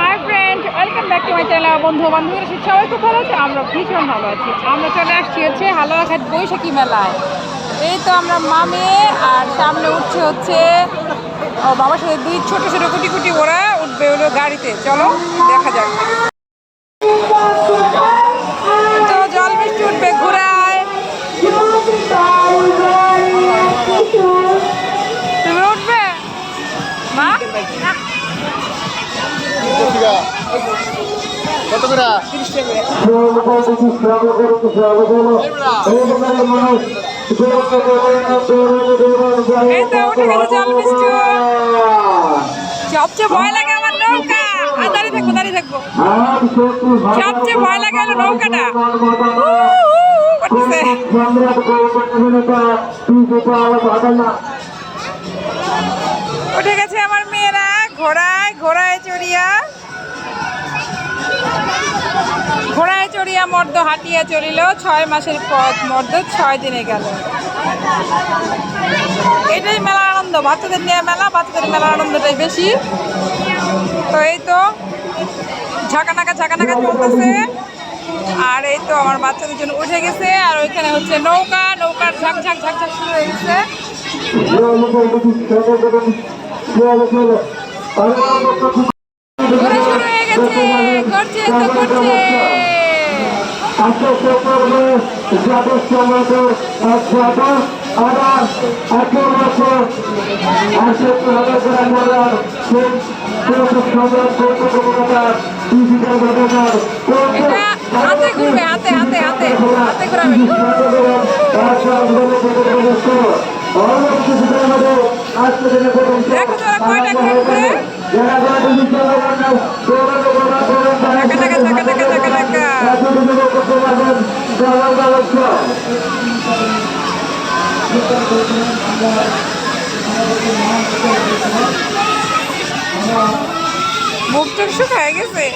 Hi friend welcome back to my channel বন্ধু বান্ধবীরা। সবাই খুব ভালো আছে? আমরা ভীষণ ভালো আছি। আমরা চলে আসছি হচ্ছে হালুয়াঘাট বৈশাখী মেলায়। এই তো আমরা মামে, আর সামনে উঠছে হচ্ছে বাবার সাথে দুই ছোট ছোট কুটি কুটি ওরা উঠবে হলো গাড়িতে। চলো, দেখা যাক। তো জল বৃষ্টি উঠবে ঘুরায় তুমি উঠবে? মা? সবচেয়ে ভয় লাগে আমার নৌকা। আর দাঁড়িয়ে থাকব দাঁড়িয়ে থাকব। সবচেয়ে ভয় লাগে হলো নৌকাটা। উঠে গেছে আমার মেয়েরা, ঘোড়ায় ঘোড়ায় চড়িয়া। ঘোড়ায় চড়িয়া মর্দ হাঁটিয়া চলিল, ছয় মাসের পথ মর্দ ছয় দিনে গেল। এটাই মেলার আনন্দ, বাচ্চাদের নিয়ে মেলা, বাচ্চাদের মেলার আনন্দটাই বেশি। তো এই তো ঝাঁকানাকা ঝাঁকানাকা চলতেছে। আর এই তো আমার বাচ্চাদের জন্য উঠে গেছে, আর ওইখানে হচ্ছে নৌকা, নৌকার ঝাঁক ঝাঁক ঝাঁক ঝাঁক শুরু হয়ে গেছে। শুরু হয়ে গেছে। করছে তো করছে। এটা হাতে ঘুরবে হাতে হাতে হাতে হাতে ঘুরাবে। দেখো তোরা কয়টা ঘুরবে টাকা মুখ টুক শুকায় গেছে।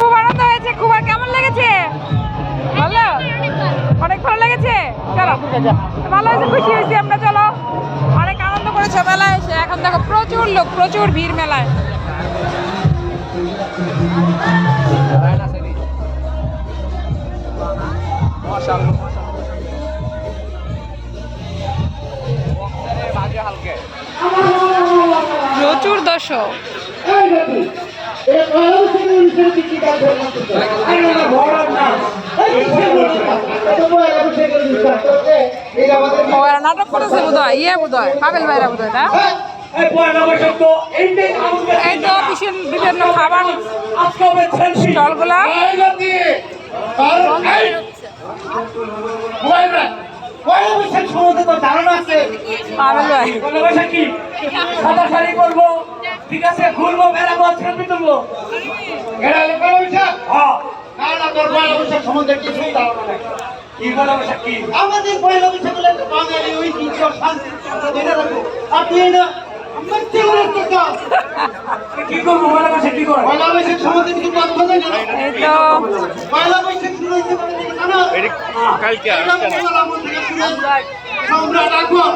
খুব আনন্দ হয়েছে খুব আর কেমন লেগেছে? ভালো? অনেক ভালো লেগেছে? চলো। ভালো হয়েছে, খুশি হয়েছি আমরা, চলো। অনেক আনন্দ করেছে মেলায় এসে। এখন দেখো, প্রচুর লোক, প্রচুর ভিড় মেলায়। প্রচুর দর্শক। ও এরা নাটক করেছে বোধ হয় ইয়ে বোধ হয় পাবেল ভাইরা বোধ হয় না এই তো বিভিন্ন খাবার স্টলগুলা। পাবেল ভাই। সাদা শাড়ি করব ঠিক আছে ঘুরবো বেড়াবো ছবি তুলবো। হ্যাঁ। কি বলা কি? আমাদের পয়লা শান্তি আমরা ধরে আপনি না মধ্যে উড়ে তো কি করব বলা বসে কি করব পয়লা বৈশাখ সম্বন্ধে কিছু তথ্য দেন এই পয়লা বৈশাখ শুরু হয়েছে মানে কি জানো? কালকে এটা মোগল আমল থেকে শুরু হয়েছে। সম্রাট আকবর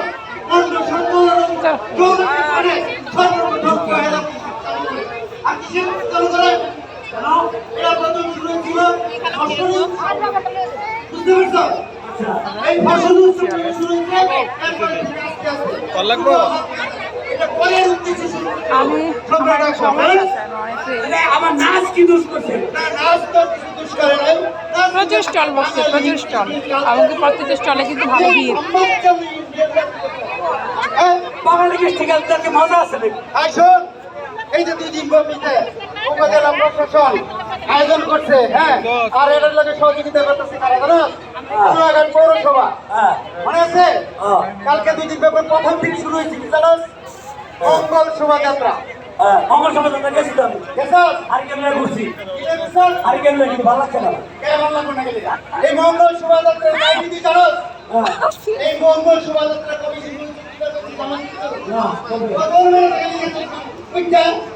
আমার আছে নাচ কি দোষ করছে না, নাচ তো কিছু করে নাই। প্রচুর স্টল বসছে প্রচুর স্টল। এমনকি প্রত্যেকটা স্টলে কিন্তু ভালো ভিড়। হ্যাঁ, বাঙালি কৃষ্টি কালচারকে মজা আছে আসুন। ব্যাপীতে উপজেলা প্রশাসন আয়োজন করছে হ্যাঁ? আর এটার লগে সহযোগিতা করতেছে কারা জানো? চুয়াঘাট পৌরসভা। হ্যাঁ। মনে আছে। কালকে দুই দিন ব্যাপী প্রথম দিন শুরু হয়েছে কি জানো মঙ্গল শোভাযাত্রা। হ্যাঁ মঙ্গল সমাজ আমরা আমি। আর কেমন ঘুরছি। আর কেমন কিন্তু ভালো লাগছে না। কেমন লাগল না গেলে? এই মঙ্গল শোভাযাত্রার কাহিনী তুই জানোস? এই মঙ্গল শোভাযাত্রা কবে? লাগে না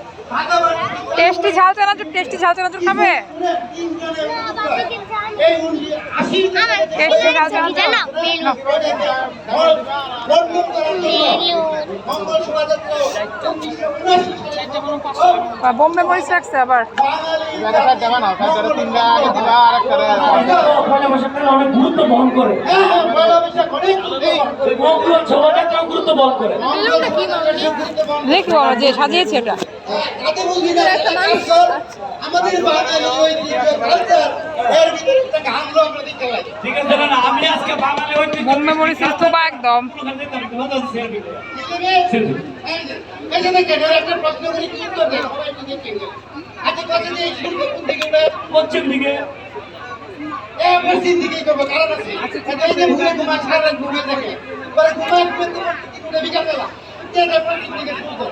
টেস্টি ঝাল চানাচুর টেস্টি ঝাল চানাচুর খাবে? টেস্টি ঝাল চানাচুর। নাও। আর বোম্বে মরিচ রাখছে আবার। পয়লা বৈশাখটা অনেক গুরুত্ব বহন করে এই মঙ্গল শোভাযাত্রা গুরুত্ব বহন করে। দেখি বলো যে সাজিয়েছে এটা আমাদের পারি ঠিক আছে না আমি আজকে বাঙালি ঐতিহ্য বোম্বে মরিচ একদম? আচ্ছা পশ্চিম দিকে। এ পশ্চিম করব কারণ আছে। এই যে ঘুরে ঘুমা সারা ঘুরে দেখে। পরে ঘুমায় ঘুরে ঘুরে বিকাল বেলা এটা পশ্চিম দিকে শুরু করে